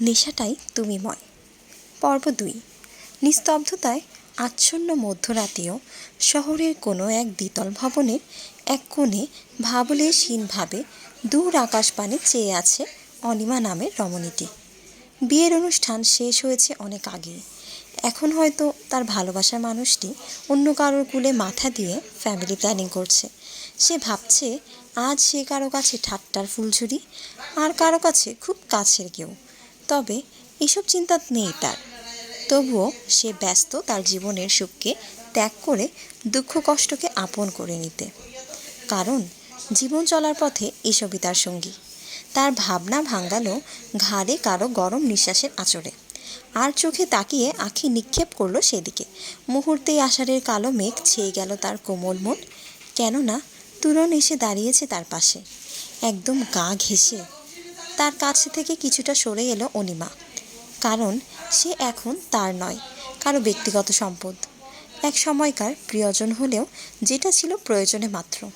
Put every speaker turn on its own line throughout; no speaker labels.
নেশাটাই তুমিময় পর্ব দুই। নিস্তব্ধতায় আচ্ছন্ন মধ্যরাতেও শহরের কোনো এক দ্বিতল ভবনের এক কোণে ভাবলেশহীনভাবে দূর আকাশপানে চেয়ে আছে অনিমা নামের রমণীটি। বিয়ের অনুষ্ঠান শেষ হয়েছে অনেক আগেই। এখন হয়তো তার ভালোবাসার মানুষটি অন্য কারোর কুলে মাথা দিয়ে ফ্যামিলি প্ল্যানিং করছে। সে ভাবছে, আজ সে কারও কাছে ঠাট্টার ফুলঝুরি, আর কারও কাছে খুব কাছের কেউ। তবে এসব চিন্তা নেই তার। তবুও সে ব্যস্ত তার জীবনের সুখকে ত্যাগ করে দুঃখ কষ্টকে আপন করে নিতে। কারণ জীবন চলার পথে এসবই তার সঙ্গী। তার ভাবনা ভাঙ্গালো ঘাড়ে কারও গরম নিঃশ্বাসের আচরে আর চোখে তাকিয়ে আঁখি নিক্ষেপ করল সেদিকে। মুহূর্তেই আষাঢ়ের কালো মেঘ ছেয়ে গেল তার কোমল মন। কেননা তুরন এসে দাঁড়িয়েছে তার পাশে। একদম গা ঘেঁষে তার কাছে থেকে কিছুটা সরে এলো অনিমা। কারণ সে এখন তার নয়, কারও ব্যক্তিগত সম্পদ। এক সময়কার প্রিয়জন হলেও যেটা ছিল প্রয়োজনে মাত্র।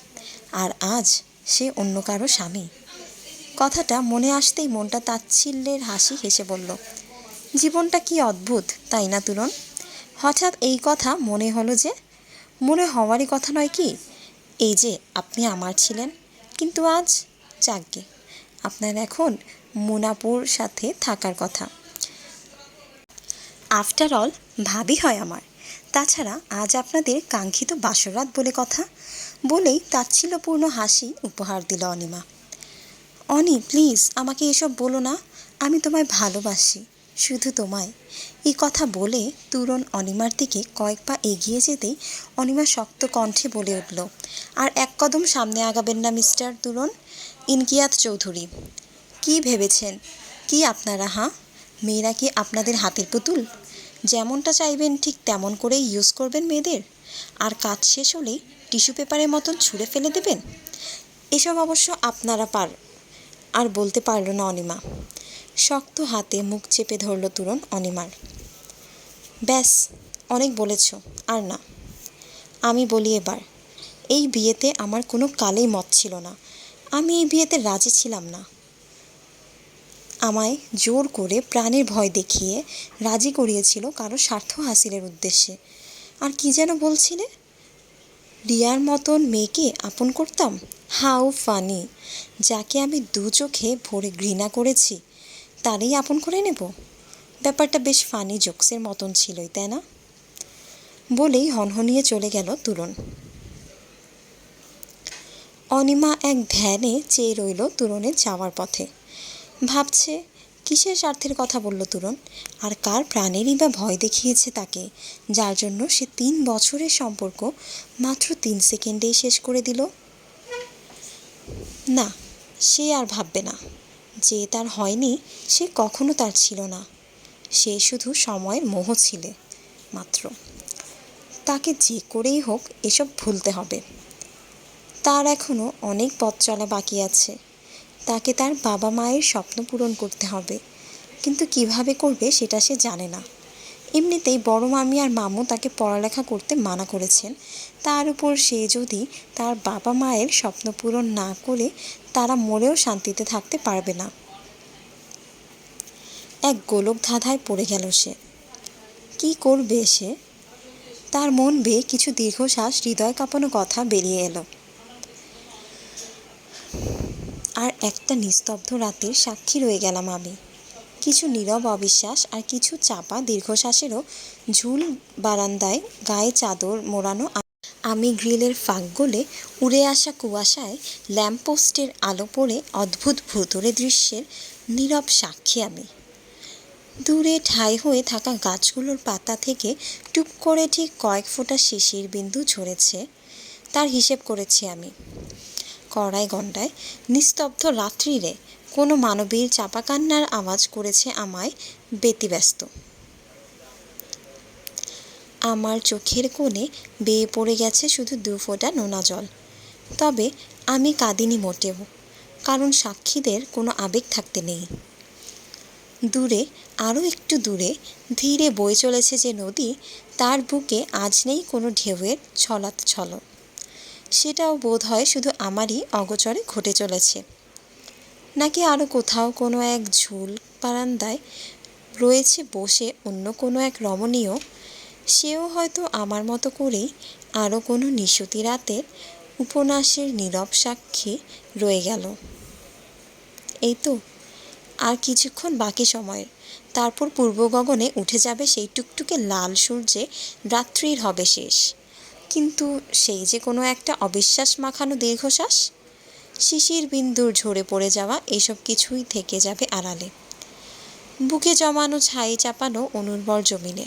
আর আজ সে অন্য কারও স্বামী। কথাটা মনে আসতেই মনটা তাচ্ছিল্যের হাসি হেসে বলল, জীবনটা কি অদ্ভুত, তাই না তুরন হঠাৎ এই কথা মনে হলো যে, মনে হওয়ারই কথা নয় কি, এই যে আপনি আমার ছিলেন, কিন্তু আজ যাকগে। আপনার এখন মোনাপুর সাথে থাকার কথা। আফটার অল ভাবি হয় আমার। তাছাড়া আজ আপনাদের কাঙ্ক্ষিত বাসরাত বলে কথা। বলেই তাচ্ছিল্যপূর্ণ হাসি উপহার দিল অনিমা। অনি প্লিজ আমাকে এসব বলো না। আমি তোমায় ভালোবাসি। শুধু তোমায়। এই কথা বলে তুরন অনিমার দিকে কয়েক পা এগিয়ে যেতেই অনিমা শক্ত কণ্ঠে বলে উঠল, আর এক কদম সামনে আগাবেন না, মিস্টার তুরন ইনকিয়াত চৌধুরী, কি ভেবেছেন? কি আপনারা, হাঁ? মেয়েরা কি আপনাদের হাতের পুতুল? যেমনটা চাইবেন ঠিক তেমন করেই ইউজ করবেন মেয়েদের। আর কাজ শেষ হলেই টিস্যু পেপারের মতন ছুঁড়ে ফেলে দেবেন? এসব অবশ্য আপনারা পার, আর বলতে পারল না অনিমা। শক্ত হাতে মুখ চেপে ধরল তুরন অনিমার। ব্যাস, অনেক বলেছ, আর না। আমি বলি এবার, এই বিয়েতে আমার কোনো কালেই মত ছিল না। আমি এই বিয়েতে রাজি ছিলাম না। আমায় জোর করে প্রাণের ভয় দেখিয়ে রাজি করিয়েছিল কারও স্বার্থ হাসিলের উদ্দেশ্যে। আর কি যেন বলছিলে? রিয়ার মতন মেয়েকে আপন করতাম? How funny! যাকে আমি দু চোখে ভরে ঘৃণা করেছি তারই আপন করে নেব? ব্যাপারটা বেশ ফানি জোকসের মতন ছিলই, তাই না? বলেই হনহনিয়ে চলে গেল তুরন অনিমা এক ধ্যানে চেয়ে রইল তুরনের যাওয়ার পথে। ভাবছে, কিসের স্বার্থের কথা বলল তুরন আর কার প্রাণেরই বা ভয় দেখিয়েছে তাকে, যার জন্য সে তিন বছরের সম্পর্ক মাত্র তিন সেকেন্ডেই শেষ করে দিল? না, সে আর ভাববে না। যে তার হয়নি, সে কখনো তার ছিল না। সে শুধু সময়ের মোহ ছিলে, মাত্র। তাকে যে করেই হোক এসব ভুলতে হবে। তার এখনও অনেক পথ চলা বাকি আছে। তাকে তার বাবা মায়ের স্বপ্ন পূরণ করতে হবে। কিন্তু কীভাবে করবে সেটা সে জানে না। এমনিতেই বড় মামি আর মামু তাকে পড়ালেখা করতে মানা করেছেন। তার উপর সে যদি তার বাবা মায়ের স্বপ্ন পূরণ না করে, তারা মরেও শান্তিতে থাকতে পারবে না। এক গোলক ধাঁধায় পড়ে গেল সে। কি করবে সে? তার মন বেয়ে কিছু দীর্ঘশ্বাস, হৃদয় কাঁপানো কথা বেরিয়ে এলো। আর একটা নিস্তব্ধ রাতের সাক্ষী রয়ে গেলাম আমি। কিছু নীরব অবিশ্বাস আর কিছু চাপা দীর্ঘশ্বাসেরও ঝুল বারান্দায় গায়ে চাদর মোড়ানো আমি গ্রিলের ফাঁক গলে উড়ে আসা কুয়াশায় ল্যাম্পপোস্টের আলো পড়ে অদ্ভুত ভুতুরে দৃশ্যের নীরব সাক্ষী আমি। দূরে ঠাই হয়ে থাকা গাছগুলোর পাতা থেকে টুপ করে ঠিক কয়েক ফোঁটা শিশির বিন্দু ঝরেছে, তার হিসেব করেছি আমি। কড়াই গন্ডায় নিস্তব্ধ রাত্রিরে কোনো মানবীর চাপা কান্নার আওয়াজ করেছে আমায় ব্যতিব্যস্ত। আমার চোখের কোণে বেয়ে পড়ে গেছে শুধু দু ফোঁটা নোনা জল। তবে আমি কাঁদিনি মোটেও, কারণ সাক্ষীদের কোনো আবেগ থাকতে নেই। দূরে, আরও একটু দূরে, ধীরে বয়ে চলেছে যে নদী, তার বুকে আজ নেই কোনো ঢেউয়ের ছলাৎ ছল সেটাও বোধ হয় শুধু আমারই অগোচরে ঘটে চলেছে। নাকি আরও কোথাও কোনো এক ঝুল বারান্দায় রয়েছে বসে অন্য কোনো এক রমণীয় সেও হয়তো আমার মতো করেই আরও কোনো নিশুতি রাতের উপন্যাসের নীরব সাক্ষী রয়ে গেল। এই তো, আর কিছুক্ষণ বাকি সময়ের। তারপর পূর্ব গগনে উঠে যাবে সেই টুকটুকে লাল সূর্যে, রাত্রির হবে শেষ। কিন্তু সেই যে কোনো একটা অবিশ্বাস মাখানো দীর্ঘশ্বাস? শিশির বিন্দুর ঝরে পড়ে যাওয়া এসব কিছুই থেকে যাবে আড়ালে। বুকে জমানো ছাই চাপানো অনুর্বর জমিনে।